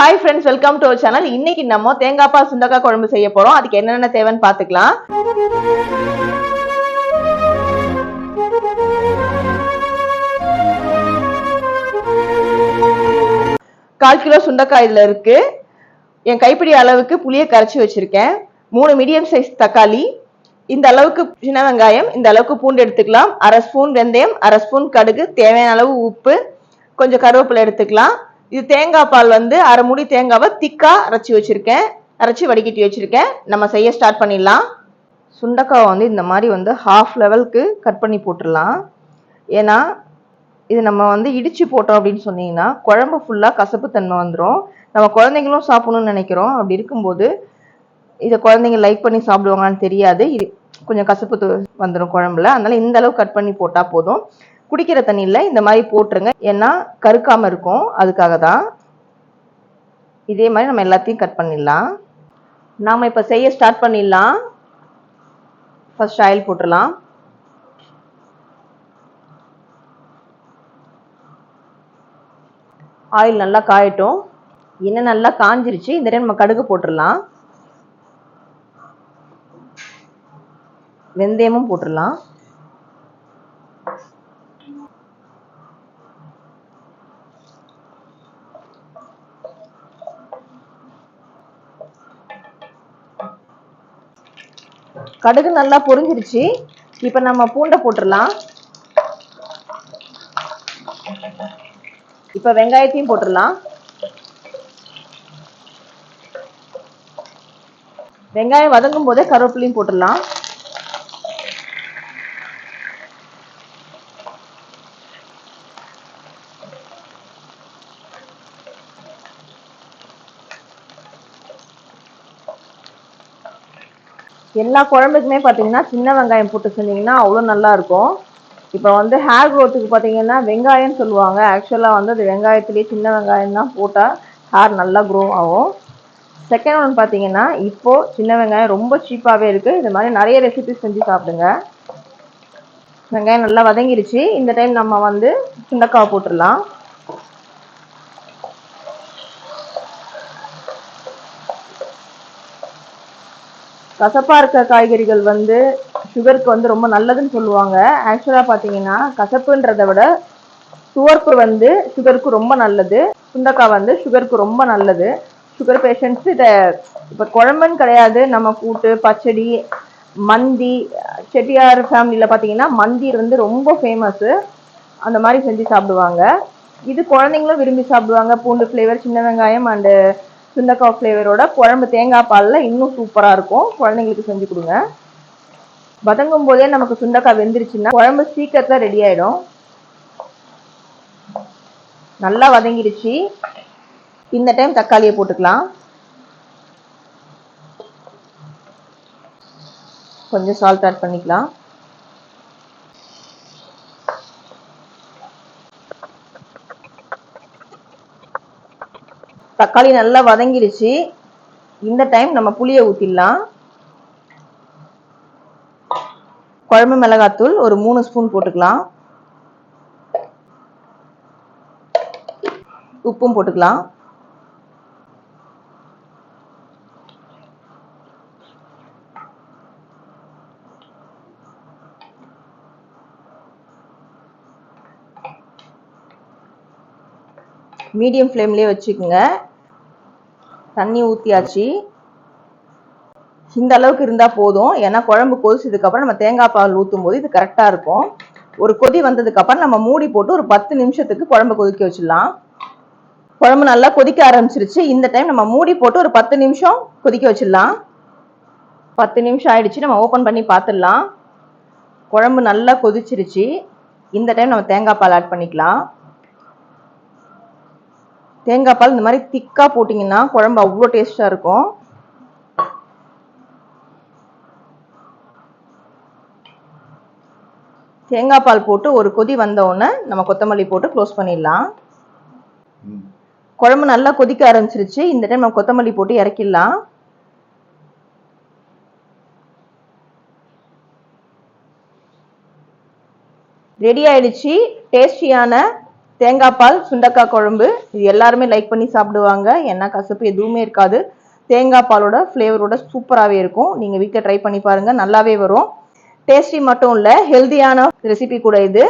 Hi friends welcome to our channel இன்னைக்கு நம்ம தேங்காய்ப்பா சுண்டக்காய் குழம்பு செய்ய போறோம். அதுக்கு என்னென்ன தேவைன்னு பார்த்துக்கலாம். கால் கிலோ சுண்டக்காய் இதுல இருக்கு. என் கைப்பிடி அளவுக்கு புளியை கரைச்சி வச்சிருக்கேன். மூணு மீடியம் சைஸ் தக்காளி. இந்த அளவுக்கு சின்ன வெங்காயம் இந்த அளவுக்கு பூண்டு எடுத்துக்கலாம். அரை ஸ்பூன் வெந்தயம் அரை ஸ்பூன் கடுகு தேவையான அளவு உப்பு கொஞ்சம் கருவேப்பிலை எடுத்துக்கலாம். இது தேங்காய் பால் வந்து அரை முடி தேங்காவை திக்காக அரைச்சி வச்சுருக்கேன். அரைச்சி வடிகட்டி வச்சுருக்கேன். நம்ம செய்ய ஸ்டார்ட் பண்ணிடலாம். சுண்டக்காவை வந்து இந்த மாதிரி வந்து ஹாஃப் லெவலுக்கு கட் பண்ணி போட்டுடலாம். ஏன்னா இது நம்ம வந்து இடித்து போட்டோம் அப்படின்னு சொன்னீங்கன்னா குழம்பு ஃபுல்லாக கசப்பு தன்மை வந்துடும் நம்ம குழந்தைங்களும் சாப்பிடணும்னு நினைக்கிறோம். அப்படி இருக்கும்போது இதை குழந்தைங்க லைக் பண்ணி சாப்பிடுவாங்களான்னு தெரியாது. இது கொஞ்சம் கசப்பு வந்துடும் குழம்புல. அதனால் இந்த அளவு கட் பண்ணி போட்டால் போதும். குடிக்கிற தண்ணியில் இந்த மாதிரி போட்டுருங்க. ஏன்னா கருக்காமல் இருக்கும். அதுக்காக தான் இதே மாதிரி நம்ம எல்லாத்தையும் கட் பண்ணிடலாம். நாம் இப்போ செய்ய ஸ்டார்ட் பண்ணிடலாம். ஃபர்ஸ்ட் ஆயில் போட்டுடலாம். ஆயில் நல்லா காயட்டும். எண்ணெய் நல்லா காஞ்சிருச்சு. இந்த டைம் நம்ம கடுகு போட்டுடலாம். வெந்தயமும் போட்டுடலாம். கடுகு நல்லா பொரிஞ்சிருச்சு. இப்போ நம்ம பூண்டை போட்டுடலாம். இப்போ வெங்காயத்தையும் போட்டுடலாம். வெங்காயம் வதங்கும் போதே கருவேப்பிலையும் போட்டுடலாம். எல்லா குழம்புக்குமே பார்த்தீங்கன்னா சின்ன வெங்காயம் போட்டு செஞ்சீங்கன்னா அவ்வளோ நல்லாயிருக்கும் இப்போ வந்து ஹேர் க்ரோத்துக்கு பார்த்தீங்கன்னா வெங்காயம்னு சொல்லுவாங்க. ஆக்சுவலாக வந்து அது வெங்காயத்துலேயே சின்ன வெங்காயம் தான் போட்டால் ஹேர் நல்லா க்ரோ ஆகும். செகண்ட் ஒன் பார்த்தீங்கன்னா இப்போது சின்ன வெங்காயம் ரொம்ப சீப்பாகவே இருக்குது இது மாதிரி நிறைய ரெசிபிஸ் செஞ்சு சாப்பிடுங்க. வெங்காயம் நல்லா வதங்கிருச்சு. இந்த டைம் நம்ம வந்து சுண்டக்காய் போட்டுடலாம். கசப்பாக இருக்க காய்கறிகள் வந்து சுகருக்கு வந்து ரொம்ப நல்லதுன்னு சொல்லுவாங்க. ஆக்சுவலாக பார்த்தீங்கன்னா கசப்புன்றதை விட துவர்ப்பு வந்து சுகருக்கு ரொம்ப நல்லது. சுண்டக்காய் வந்து சுகருக்கு ரொம்ப நல்லது. சுகர் பேஷண்ட்ஸ் இதை இப்போ குழம்புன்னு கிடையாது. நம்ம கூட்டு பச்சடி மந்தி செட்டியார் ஃபேமிலியில் பார்த்தீங்கன்னா மந்தி வந்து ரொம்ப ஃபேமஸ்ஸு அந்த மாதிரி செஞ்சு சாப்பிடுவாங்க. இது குழந்தைங்களும் விரும்பி சாப்பிடுவாங்க. பூண்டு ஃப்ளேவர் சின்ன வெங்காயம் அண்டு சுண்டக்காய் ஃப்ளேவரோட குழம்பு தேங்காய் பாலில் இன்னும் சூப்பராக இருக்கும். குழந்தைங்களுக்கு செஞ்சு கொடுங்க. வதங்கும் போதே நமக்கு சுண்டக்காய் வெந்துருச்சுன்னா குழம்பு சீக்கிரத்தில் ரெடி ஆகிடும் நல்லா வதங்கிடுச்சு இந்த டைம் தக்காளியை போட்டுக்கலாம். கொஞ்சம் சால்ட் ஆட் பண்ணிக்கலாம். தக்காளி நல்லா வதங்கிடுச்சு இந்த டைம் நம்ம புளியை ஊற்றிடலாம் குழம்பு மிளகாத்தூள் ஒரு மூணு ஸ்பூன் போட்டுக்கலாம். உப்பும் போட்டுக்கலாம். மீடியம் ஃப்ளேம்லேயே வச்சுக்கோங்க. தண்ணி ஊற்றியாச்சு இந்த அளவுக்கு இருந்தால் போதும். ஏன்னா குழம்பு கொதிச்சதுக்கப்புறம் நம்ம தேங்காய் பால் ஊற்றும் போது இது கரெக்டாக இருக்கும். ஒரு கொதி வந்ததுக்கப்புறம் நம்ம மூடி போட்டு ஒரு பத்து நிமிஷத்துக்கு குழம்பு கொதிக்க வச்சிடலாம். குழம்பு நல்லா கொதிக்க ஆரம்பிச்சிருச்சு. இந்த டைம் நம்ம மூடி போட்டு ஒரு பத்து நிமிஷம் கொதிக்க வச்சிடலாம். பத்து நிமிஷம் ஆயிடுச்சு. நம்ம ஓப்பன் பண்ணி பார்த்துடலாம் குழம்பு நல்லா கொதிச்சிருச்சு. இந்த டைம் நம்ம தேங்காய் பால் ஆட் பண்ணிக்கலாம். தேங்காய் பால் இந்த மாதிரி திக்காக போட்டிங்கன்னா குழம்பு அவ்வளோ டேஸ்ட்டாக இருக்கும். தேங்காய் பால் போட்டு ஒரு கொதி வந்த உடனே நம்ம கொத்தமல்லி போட்டு க்ளோஸ் பண்ணிடலாம். குழம்பு நல்லா கொதிக்க ஆரம்பிச்சிருச்சு. இந்த டைம் நம்ம கொத்தமல்லி போட்டு இறக்கிடலாம். ரெடி ஆயிடுச்சு. டேஸ்டியான தேங்காய் பால் சுண்டக்காய் குழம்பு இது எல்லாருமே லைக் பண்ணி சாப்பிடுவாங்க. என்ன கசப்பு எதுவுமே இருக்காது. தேங்காய் பாலோட ஃப்ளேவரோட சூப்பராகவே இருக்கும். நீங்கள் வீட்டில் ட்ரை பண்ணி பாருங்கள் நல்லாவே வரும். டேஸ்டி மட்டும் இல்லை ஹெல்தியான ரெசிபி கூட இது.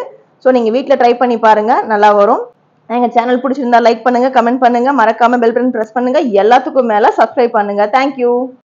ஸோ நீங்கள் வீட்டில் ட்ரை பண்ணி பாருங்கள் நல்லா வரும். எங்கள் சேனல் பிடிச்சிருந்தா லைக் பண்ணுங்கள் கமெண்ட் பண்ணுங்கள் மறக்காமல் பெல் பட்டன் ப்ரெஸ் பண்ணுங்கள் எல்லாத்துக்கும் மேலே சப்ஸ்கிரைப் பண்ணுங்கள் தேங்க்யூ